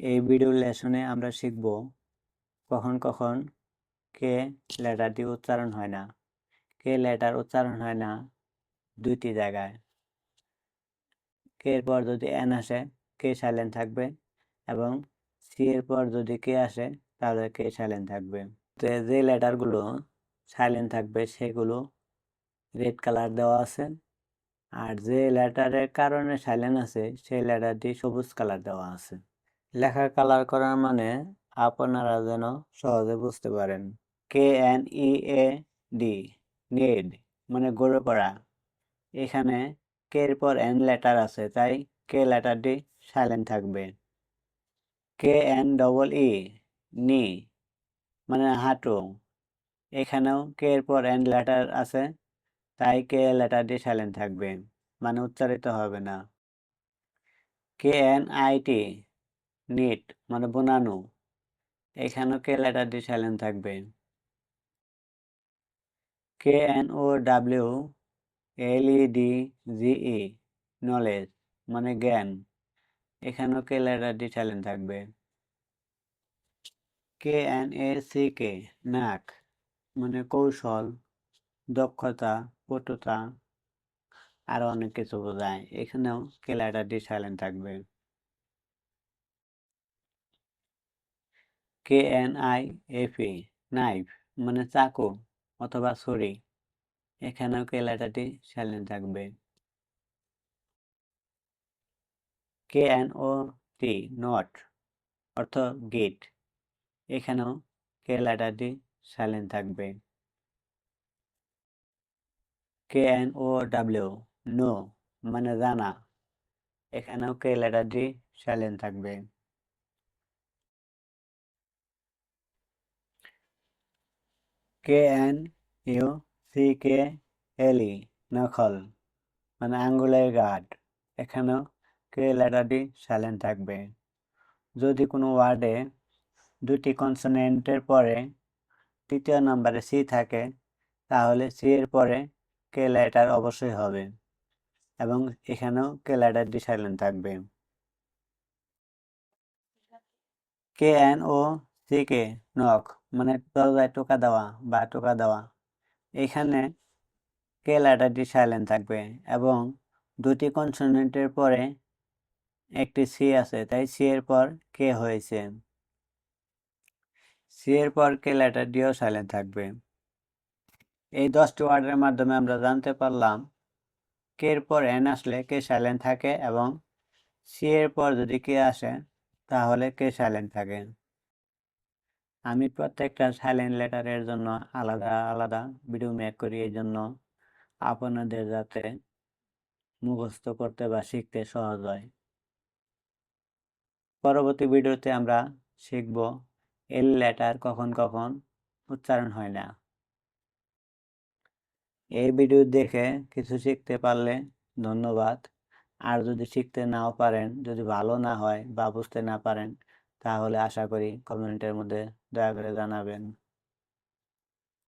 এই ভিডিও লেসনে আমরা শিখব কখন কখন কে লেটারটি উচ্চারণ হয় না, কে লেটার উচ্চারণ হয় না দুইটি জায়গায়। কে এর পর যদি এন আসে, কে সাইলেন্ট থাকবে এবং সি এর পর যদি কে আসে, তাহলে কে সাইলেন্ট থাকবে। তো যে লেটারগুলো সাইলেন্ট থাকবে, সেগুলো রেড কালার দেওয়া আছে আর যে লেটারের কারণে সাইলেন্ট আছে, সেই লেটারটি সবুজ কালার দেওয়া আছে। লেখা কালার করার মানে আপনারা যেন সহজে বুঝতে পারেন। K N E A D নেড মানে গড়ে পড়া এখানে কে এর পর এন লেটার আছে, তাই কে লেটারটি সাইলেন্ট থাকবে। কে এন ডবল ই নি মানে হাঁটু। এখানেও কে এর পর এন লেটার আছে, তাই কে লেটারটি সাইলেন্ট থাকবে মানে উচ্চারিত হবে না। K N I T knit মানে বোনানো, এখানেও কে লেটারটি সাইলেন্ট থাকবে? K N O W L E D G E knowledge মানে জ্ঞান, এখানেও কে লেটারটি সাইলেন্ট থাকবে? K N A C K নাক মানে কৌশল, দক্ষতা পটুতা আরও অনেক কিছু বোঝায়, এখানেও কে লেটারটি সাইলেন্ট থাকবে? K N I F E knife মানে চাকু, অথবা ছুরি। এখানেও কে লেটারটি সাইলেন্ট থাকবে। K N O T knot অর্থ গেট এখানেও কে লেটারটি সাইলেন্ট থাকবে। K N O W know মানে জানা এখানেও কে লেটারটি সাইলেন্ট থাকবে। K N U C K L knuckle মানে আঙ্গুলের গার্ড এখানেও কে লেটারটি সাইলেন্ট থাকবে। যদি কোনো ওয়ার্ডে দুটি কনসোনেন্টের পরে তৃতীয় নম্বরে সি থাকে, তাহলে সি এর পরে কে লেটার অবশ্যই হবে এবং এখানেও কে লেটারটি সাইলেন্ট থাকবে। K N O C K knock মানে দরজায় টোকা দেওয়া বা টোকা দেওয়া। এখানে কে লেটারটি সাইলেন্ট থাকবে এবং দুটি কনসোনেন্টের পরে একটি সি আছে, তাই সি এর পর কে হয়েছে। সি এর পর কে লেটারটিও সাইলেন্ট থাকবে। এই দশটি ওয়ার্ডের মাধ্যমে আমরা জানতে পারলাম কে এর পর এন আসলে কে সাইলেন্ট থাকে এবং সি এর পর যদি কে আসে, তাহলে কে সাইলেন্ট থাকে। আমি প্রত্যেকটা সাইলেন্ট লেটারের জন্য আলাদা আলাদা ভিডিও মেক করি। এই জন্য আপনাদের যাতে মুখস্থ করতে বা শিখতে সহজ হয়। পরবর্তী ভিডিওতে আমরা শিখব এল লেটার কখন কখন উচ্চারণ হয় না। এই ভিডিও দেখে কিছু শিখতে পারলে ধন্যবাদ। আর যদি শিখতে নাও পারেন, যদি ভালো না হয় বা বুঝতে না পারেন তাহলে আশা করি কমেন্টের মধ্যে দয়া করে জানাবেন।